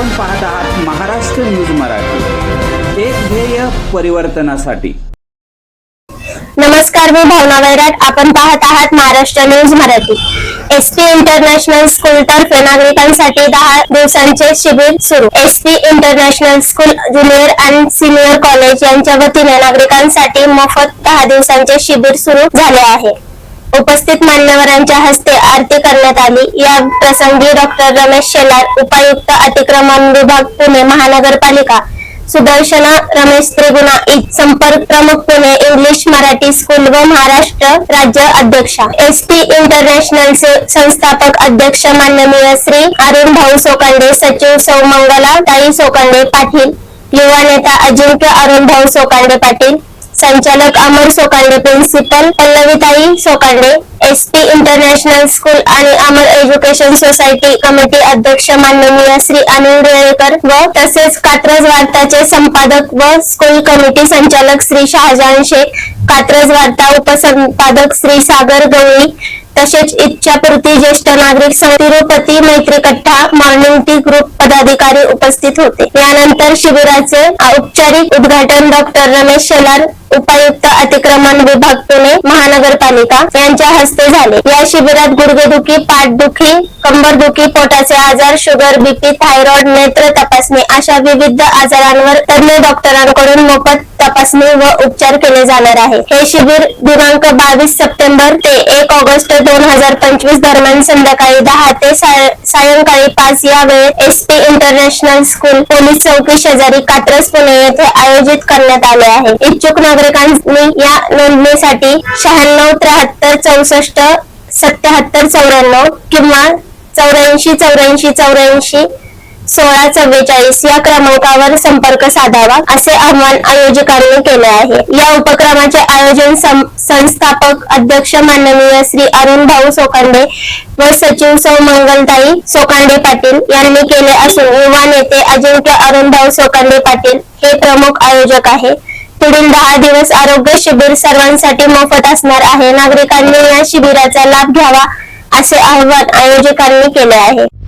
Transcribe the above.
आपण पाहत आहात महाराष्ट्र न्यूज मराठी. एक ध्येय परिवर्तनासाठी. नमस्कार मी भावना वैराट. आपण पाहत आहात Maharashtra news Marathi. S P international school तर्फे नागरिकांसाठी दहा दिवसांचे शिबिर सुरू. S P international school junior आणि सिनियर कॉलेज यांच्या वतीने नागरिकांसाठी मोफत दहा दिवसांचे शिबिर सुरू झाले आहे. उपस्थित मान्यवरांच्या हस्ते आरती करण्यात आली. या प्रसंगी डॉक्टर रमेश शेलार उपायुक्त अतिक्रमण विभाग पुणे महानगरपालिका सुदर्शना रमेश त्रिगुणा इ- संपर्क प्रमुख पुणे इंग्लिश मराठी स्कूल व महाराष्ट्र राज्य अध्यक्षा. एस टी इंटरनॅशनलचे संस्थापक अध्यक्ष माननीय श्री अरुण भाऊ सोकांडे सचिव सौ मंगला ताई सोकांडे पाटील युवा नेता अजिंक्य अरुण भाऊ सोकांडे पाटील संचालक Amar Sokande principal Pallavitai Sokande S P international school आणि अमर एज्युकेशन सोसायटी कमिटी अध्यक्ष माननीय श्री अनिल रेळेकर व तसेच कात्रज वार्ताचे संपादक व स्कूल कमिटी संचालक श्री शहाजहान शेख कात्रज वार्ता उपसंपादक श्री सागर गवळी तसेच इच्छापूर्ती ज्येष्ठ नागरिक तिरुपती मैत्री कट्टा मॉर्निंग टी ग्रुप पदाधिकारी उपस्थित होते. यानंतर शिबिराचे औपचारिक उद्घाटन डॉक्टर रमेश शेलार उपायुक्त अतिक्रमण विभाग पुणे महानगरपालिका यांच्या हस्ते झाले. या शिबिरात गुडघेदुखी पाठदुखी कंबरदुखी पोटाचे आजार शुगर बीपी थायरॉइड नेत्र तपासणी अशा विविध आजारांवर तज्ञ डॉक्टरांकडून मोफत तपासणी व उपचार केले जाणार आहे. हे शिबिर दिनांक बावीस सप्टेंबर ते एक ऑगस्ट दोन हजार पंचवीस दरम्यान संध्याकाळी दहा ते साय- सायंकाळी पाच या वेळेत S P international school police चौकी शेजारी कात्रस पुणे येथे आयोजित करण्यात आले आहे. इच्छुक नागरिकांनी या नोंदणीसाठी शहाण्णव त्र्याहत्तर चौसष्ट सत्याहत्तर चौऱ्याण्णव किंवा चौऱ्याऐंशी चौऱ्याऐंशी चौऱ्याऐंशी सोळा चव्वेचाळीस या क्रमांकावर संपर्क साधावा असे आवाहन आयोजकांनी केले आहे. या उपक्रमाचे आयोजन सं- संस्थापक अध्यक्ष माननीय श्री अरुण भाऊ सोकांडे व सचिव सौ मंगलताई सोकांडे पाटील यांनी केले असून युवा नेते अजिंक्य अरुण भाऊ सोकांडे पाटील हे प्रमुख आयोजक आहे. पुढील दहा दिवस आरोग्य शिबिर सर्वांसाठी मोफत असणार आहे. नागरिकांनी या शिबिराचा लाभ घ्यावा असे आवाहन आयोजकांनी केले आहे.